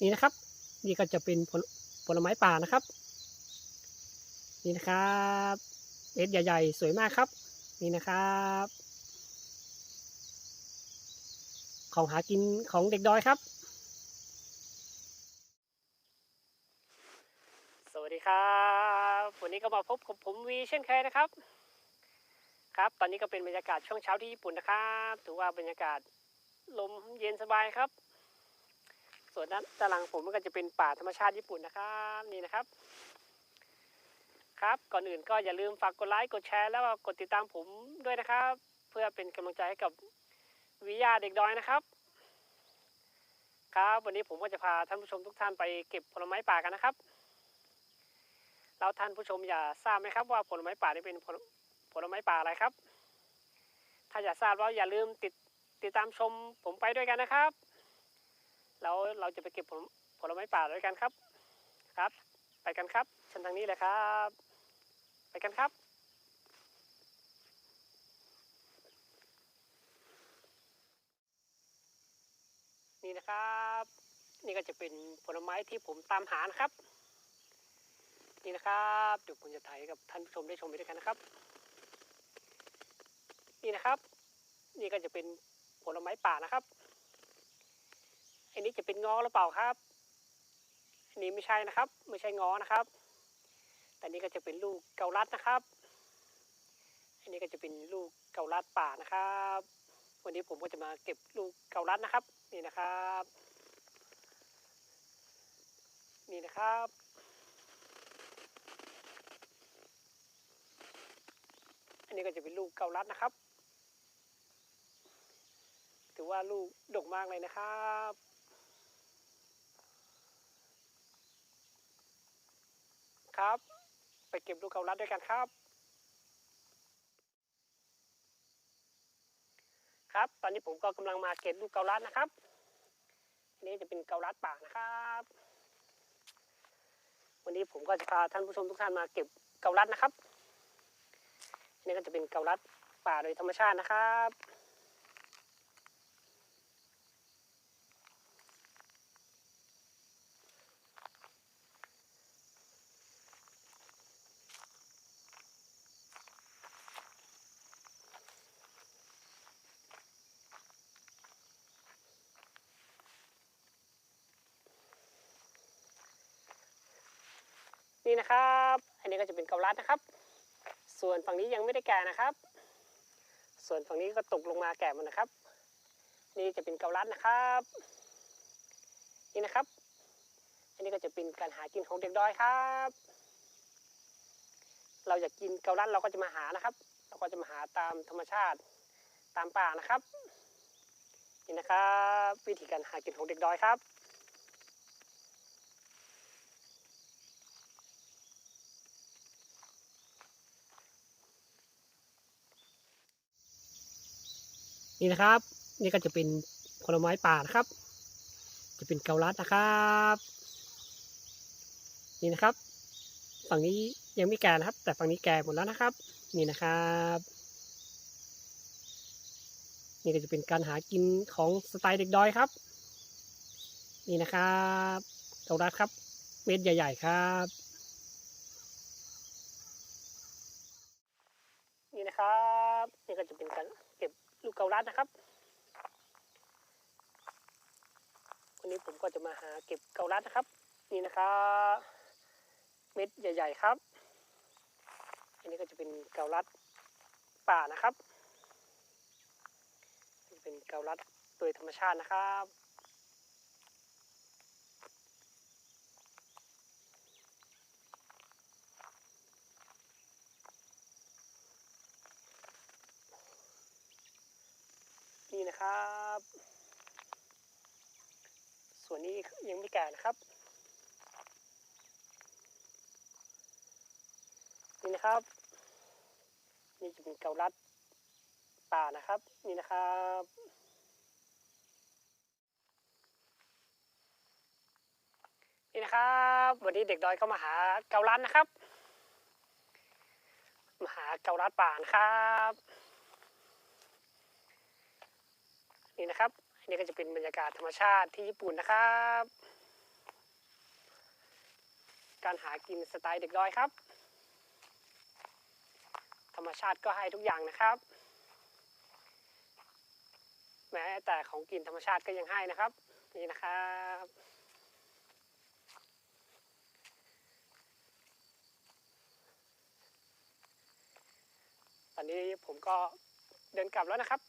นี่นะครับ นี่ก็จะเป็นผลผลไม้ป่านะครับ นี่นะครับเม็ดใหญ่ ๆ สวยมากครับ นี่นะครับของหากินของเด็กดอยครับ สวัสดีครับ วันนี้ก็มาพบกับผมวีเช่นเคยนะครับ ครับ ตอนนี้ก็เป็นบรรยากาศช่วงเช้าที่ญี่ปุ่นนะครับ ถือว่าบรรยากาศลมเย็นสบายครับ ส่วนด้านด้านหลังผมมันก็จะเป็นป่าธรรมชาติญี่ปุ่นนะครับนี่นะครับ ครับก่อนอื่นก็อย่าลืมฝากกดไลค์กดแชร์แล้วก็กดติดตามผมด้วยนะครับ เพื่อเป็นกำลังใจให้กับวิยาเด็กดอยนะครับ ครับ วันนี้ผมก็จะพาท่านผู้ชมทุกท่านไปเก็บผลไม้ป่ากันนะครับแล้วท่านผู้ชมอย่าทราบไหมครับว่าผลไม้ป่านี่เป็นผลผลไม้ป่าอะไรครับ ถ้าอยากทราบแล้วอย่าลืมติดติดตามชมผมไปด้วยกันนะครับ แล้วเราจะไปเก็บผลผลไม้ป่าด้วยกันครับครับ ไปกันครับเชิญทางนี้เลยครับ ไปกันครับนี่นะครับ นี่ก็จะเป็นผลไม้ที่ผมตามหานะครับ นี่นะครับเดี๋ยวผมจะถ่ายกับท่านผู้ชมได้ชมไปด้วยกันนะครับ นี่นะครับ นี่ก็จะเป็นผลไม้ป่านะครับ อันนี้จะเป็นงอหรือเปล่าครับ อันนี้ไม่ใช่นะครับ ไม่ใช่งอนะครับ แต่นี่ก็จะเป็นลูกเกาลัดนะครับ อันนี้ก็จะเป็นลูกเกาลัดป่านะครับ วันนี้ผมก็จะมาเก็บลูกเกาลัดนะครับ นี่นะครับ นี่นะครับอันนี้ก็จะเป็นลูกเกาลัดนะครับ ถือว่าลูกดกมากเลยนะครับ ครับ ไปเก็บลูกเกาลัดด้วยกันครับ ครับ ตอนนี้ผมก็กำลังมาเก็บลูกเกาลัดนะครับนนี้จะเป็นเกาลัดป่านะครับ วันนี้ผมก็จะพาท่านผู้ชมทุกท่านมาเก็บเกาลัดนะครับนนี้ก็จะเป็นเกาลัดป่าโดยธรรมชาตินะครับ นี่นะครับ อันนี้ก็จะเป็นเกาลัดนะครับ ส่วนฝั่งนี้ยังไม่ได้แก่นะครับ ส่วนฝั่งนี้ก็ตกลงมาแก่หมดนะครับ นี่จะเป็นเกาลัดนะครับ นี่นะครับ อันนี้ก็จะเป็นการหากินของเด็กดอยครับ เราอยากกินเกาลัดเราก็จะมาหานะครับ เราก็จะมาหาตามธรรมชาติตามป่านะครับ นี่นะครับ วิธีการหากินของเด็กดอยครับ นี่นะครับ นี่ก็จะเป็นผลไม้ป่านะครับ จะเป็นเกาลัดนะครับ นี่นะครับ ฝั่งนี้ยังไม่แก่นะครับ แต่ฝั่งนี้แก่หมดแล้วนะครับ นี่นะครับนี่ก็จะเป็นการหากินของสไตล์เด็กดอยครับ นี่นะครับเกาลัดครับ เม็ดใหญ่ ๆ ครับ นี่นะครับนี่ก็จะเป็นการเก็บ ลูกเกาลัดนะครับ วันนี้ผมก็จะมาหาเก็บเกาลัดนะครับ นี่นะครับเม็ดใหญ่ ๆครับ อันนี้ก็จะเป็นเกาลัดป่านะครับ เป็นเกาลัดโดยธรรมชาตินะครับ นะครับ ส่วนนี้ยังไม่แก่นะครับ นี่นะครับ นี่จะเป็นเกาลัดป่านะครับ นี่นะครับนี่นะครับวันนี้เด็กดอยก็มาหาเกาลัดนะครับ มาหาเกาลัดป่านะครับ นี่นะครับอันนี้ก็จะเป็นบรรยากาศธรรมชาติที่ญี่ปุ่นนะครับ การหากินสไตล์เด็กดอยครับ ธรรมชาติก็ให้ทุกอย่างนะครับ แม้แต่ของกินธรรมชาติก็ยังให้นะครับ นี่นะครับตอนนี้ผมก็เดินกลับแล้วนะครับ